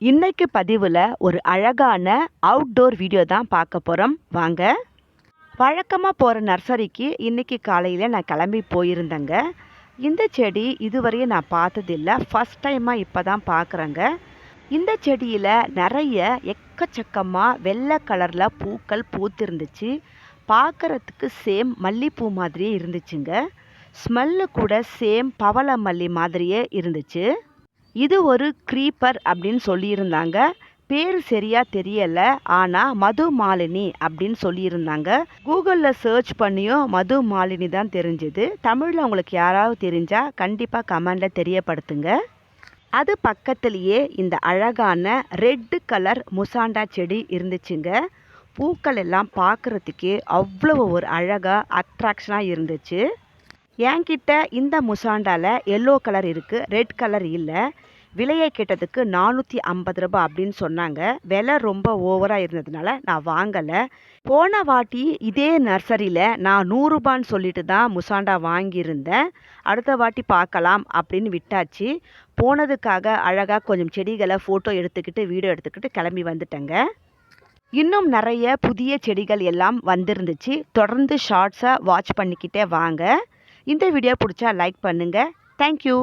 இன்னைக்கு பதிவில் ஒரு அழகான அவுட்டோர் வீடியோ தான் பார்க்க போகிறோம் வாங்க. வழக்கமாக போகிற நர்சரிக்கு இன்னைக்கு காலையில் நான் கிளம்பி போயிருந்தேங்க. இந்த செடி இதுவரையும் நான் பார்த்ததில்ல. ஃபஸ்ட் டைமாக இப்போ தான் பார்க்குறேங்க. இந்த செடியில் நிறைய எக்கச்சக்கமாக வெள்ளை கலரில் பூக்கள் பூத்திருந்துச்சு. பார்க்குறதுக்கு சேம் மல்லிப்பூ மாதிரியே இருந்துச்சுங்க. ஸ்மெல்லு கூட சேம் பவள மல்லி மாதிரியே இருந்துச்சு. இது ஒரு க்ரீப்பர் அப்படின்னு சொல்லியிருந்தாங்க. பேர் சரியா தெரியல. ஆனால் மது மாலினி அப்படின்னு சொல்லியிருந்தாங்க. கூகுளில் சர்ச் பண்ணியும் மது மாலினி தான் தெரிஞ்சுது. தமிழில் உங்களுக்கு யாராவது தெரிஞ்சால் கண்டிப்பாக கமெண்டில் தெரியப்படுத்துங்க. அது பக்கத்துலேயே இந்த அழகான ரெட்டு கலர் முசாண்டா செடி இருந்துச்சுங்க. பூக்கள் எல்லாம் பார்க்குறதுக்கே அவ்வளோ ஒரு அழகாக அட்ராக்ஷனாக இருந்துச்சு. என்கிட்ட இந்த முசாண்டாவில் எல்லோ கலர் இருக்குது ரெட் கலர் இல்லை. விலையை கேட்டதுக்கு நானூற்றி ஐம்பது ரூபாய் அப்படின்னு சொன்னாங்க. விலை ரொம்ப ஓவராக இருந்ததுனால நான் வாங்கலை. போன வாட்டி இதே நர்சரியில் நான் நூறுரூபான்னு சொல்லிட்டு தான் முசாண்டா வாங்கியிருந்தேன். அடுத்த வாட்டி பார்க்கலாம் அப்படின்னு விட்டாச்சு. போனதுக்காக அழகாக கொஞ்சம் செடிகளை ஃபோட்டோ எடுத்துக்கிட்டு வீடியோ எடுத்துக்கிட்டு கிளம்பி வந்துட்டேங்க. இன்னும் நிறைய புதிய செடிகள் எல்லாம் வந்திருந்துச்சு. தொடர்ந்து ஷார்ட்ஸை வாட்ச் பண்ணிக்கிட்டே வாங்க. இந்த வீடியோ பிடிச்சா லைக் பண்ணுங்கள் தேங்க்யூ